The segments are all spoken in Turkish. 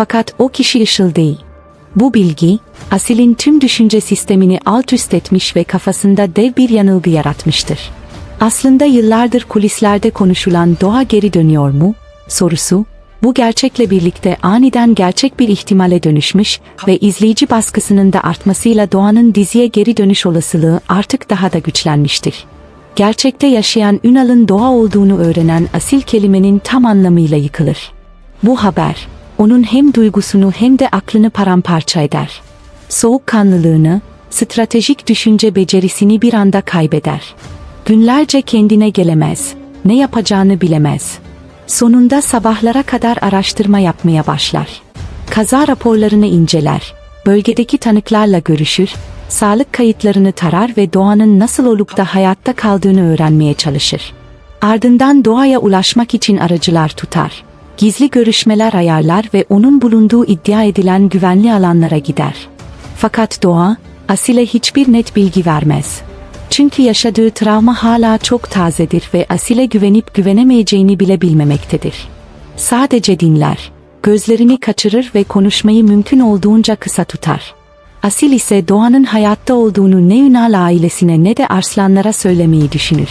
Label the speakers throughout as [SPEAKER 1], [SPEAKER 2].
[SPEAKER 1] Fakat o kişi Işıl değil. Bu bilgi, Asil'in tüm düşünce sistemini alt üst etmiş ve kafasında dev bir yanılgı yaratmıştır. Aslında yıllardır kulislerde konuşulan doğa geri dönüyor mu? sorusu, bu gerçekle birlikte aniden gerçek bir ihtimale dönüşmüş ve izleyici baskısının da artmasıyla doğanın diziye geri dönüş olasılığı artık daha da güçlenmiştir. Gerçekte yaşayan Ünal'ın doğa olduğunu öğrenen asil kelimenin tam anlamıyla yıkılır. Bu haber, onun hem duygusunu hem de aklını paramparça eder. Soğukkanlılığını, stratejik düşünce becerisini bir anda kaybeder. Günlerce kendine gelemez, ne yapacağını bilemez. Sonunda sabahlara kadar araştırma yapmaya başlar. Kaza raporlarını inceler, bölgedeki tanıklarla görüşür, sağlık kayıtlarını tarar ve doğanın nasıl olup da hayatta kaldığını öğrenmeye çalışır. Ardından doğaya ulaşmak için aracılar tutar. Gizli görüşmeler ayarlar ve onun bulunduğu iddia edilen güvenli alanlara gider. Fakat doğa, Asil'e hiçbir net bilgi vermez. Çünkü yaşadığı travma hala çok tazedir ve Asil'e güvenip güvenemeyeceğini bile bilmemektedir. Sadece dinler, gözlerini kaçırır ve konuşmayı mümkün olduğunca kısa tutar. Asil ise Doğan'ın hayatta olduğunu ne Ünal ailesine ne de Arslanlara söylemeyi düşünür.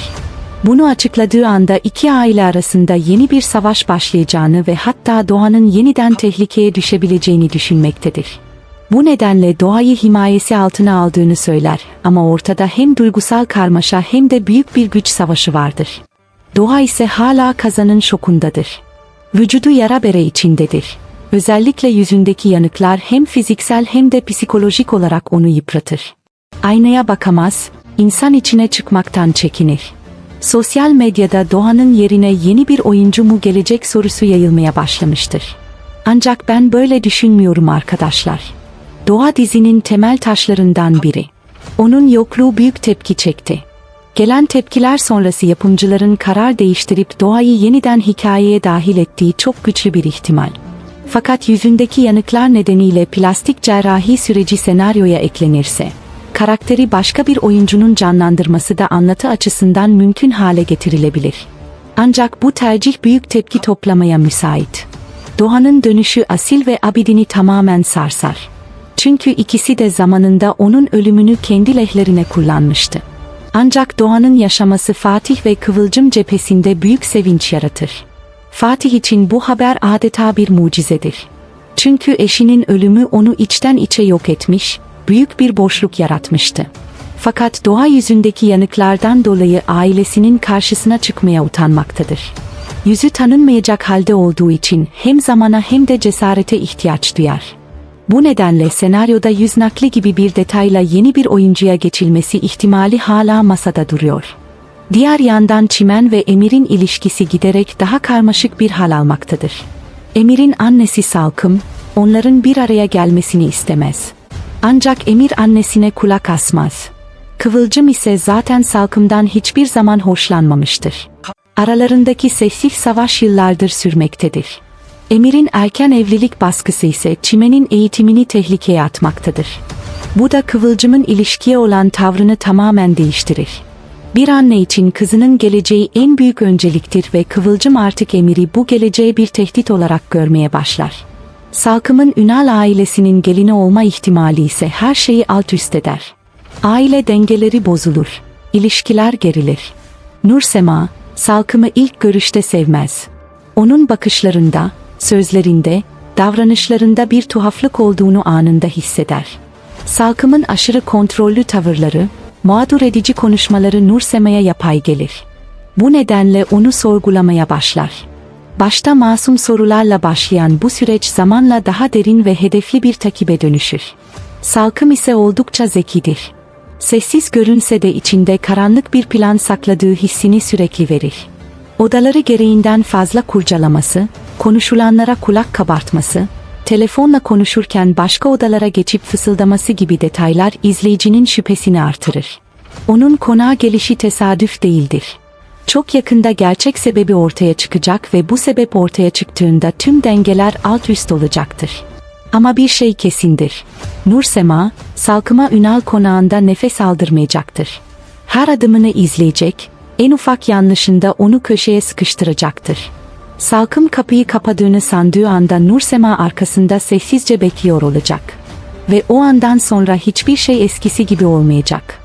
[SPEAKER 1] Bunu açıkladığı anda iki aile arasında yeni bir savaş başlayacağını ve hatta Doğan'ın yeniden tehlikeye düşebileceğini düşünmektedir. Bu nedenle doğayı himayesi altına aldığını söyler ama ortada hem duygusal karmaşa hem de büyük bir güç savaşı vardır. Doğa ise hala kazanın şokundadır. Vücudu yara bere içindedir. Özellikle yüzündeki yanıklar hem fiziksel hem de psikolojik olarak onu yıpratır. Aynaya bakamaz, insan içine çıkmaktan çekinir. Sosyal medyada Doğan'ın yerine yeni bir oyuncu mu gelecek sorusu yayılmaya başlamıştır. Ancak ben böyle düşünmüyorum arkadaşlar. Doğa dizinin temel taşlarından biri. Onun yokluğu büyük tepki çekti. Gelen tepkiler sonrası yapımcıların karar değiştirip doğayı yeniden hikayeye dahil ettiği çok güçlü bir ihtimal. Fakat yüzündeki yanıklar nedeniyle plastik cerrahi süreci senaryoya eklenirse, karakteri başka bir oyuncunun canlandırması da anlatı açısından mümkün hale getirilebilir. Ancak bu tercih büyük tepki toplamaya müsait. Doğan'ın dönüşü Asil ve Abidin'i tamamen sarsar. Çünkü ikisi de zamanında onun ölümünü kendi lehlerine kullanmıştı. Ancak Doğan'ın yaşaması Fatih ve Kıvılcım cephesinde büyük sevinç yaratır. Fatih için bu haber adeta bir mucizedir. Çünkü eşinin ölümü onu içten içe yok etmiş, büyük bir boşluk yaratmıştı. Fakat doğa yüzündeki yanıklardan dolayı ailesinin karşısına çıkmaya utanmaktadır. Yüzü tanınmayacak halde olduğu için hem zamana hem de cesarete ihtiyaç duyar. Bu nedenle senaryoda yüz nakli gibi bir detayla yeni bir oyuncuya geçilmesi ihtimali hala masada duruyor. Diğer yandan Çimen ve Emir'in ilişkisi giderek daha karmaşık bir hal almaktadır. Emir'in annesi Salkım, onların bir araya gelmesini istemez. Ancak Emir annesine kulak asmaz. Kıvılcım ise zaten Salkım'dan hiçbir zaman hoşlanmamıştır. Aralarındaki sessiz savaş yıllardır sürmektedir. Emir'in erken evlilik baskısı ise Çimen'in eğitimini tehlikeye atmaktadır. Bu da Kıvılcım'ın ilişkiye olan tavrını tamamen değiştirir. Bir anne için kızının geleceği en büyük önceliktir ve Kıvılcım artık Emir'i bu geleceğe bir tehdit olarak görmeye başlar. Salkım'ın Ünal ailesinin gelini olma ihtimali ise her şeyi alt üst eder. Aile dengeleri bozulur, ilişkiler gerilir. Nursema, Salkım'ı ilk görüşte sevmez. Onun bakışlarında, sözlerinde, davranışlarında bir tuhaflık olduğunu anında hisseder. Salkım'ın aşırı kontrollü tavırları, mağdur edici konuşmaları Nursema'ya yapay gelir. Bu nedenle onu sorgulamaya başlar. Başta masum sorularla başlayan bu süreç zamanla daha derin ve hedefli bir takibe dönüşür. Salkım ise oldukça zekidir. Sessiz görünse de içinde karanlık bir plan sakladığı hissini sürekli verir. Odaları gereğinden fazla kurcalaması, konuşulanlara kulak kabartması, telefonla konuşurken başka odalara geçip fısıldaması gibi detaylar izleyicinin şüphesini artırır. Onun konağa gelişi tesadüf değildir. Çok yakında gerçek sebebi ortaya çıkacak ve bu sebep ortaya çıktığında tüm dengeler alt üst olacaktır. Ama bir şey kesindir. Nursema, Salkıma Ünal konağında nefes aldırmayacaktır. Her adımını izleyecek, en ufak yanlışında onu köşeye sıkıştıracaktır. Salkım kapıyı kapadığını sandığı anda Nursema arkasında sessizce bekliyor olacak. Ve o andan sonra hiçbir şey eskisi gibi olmayacak.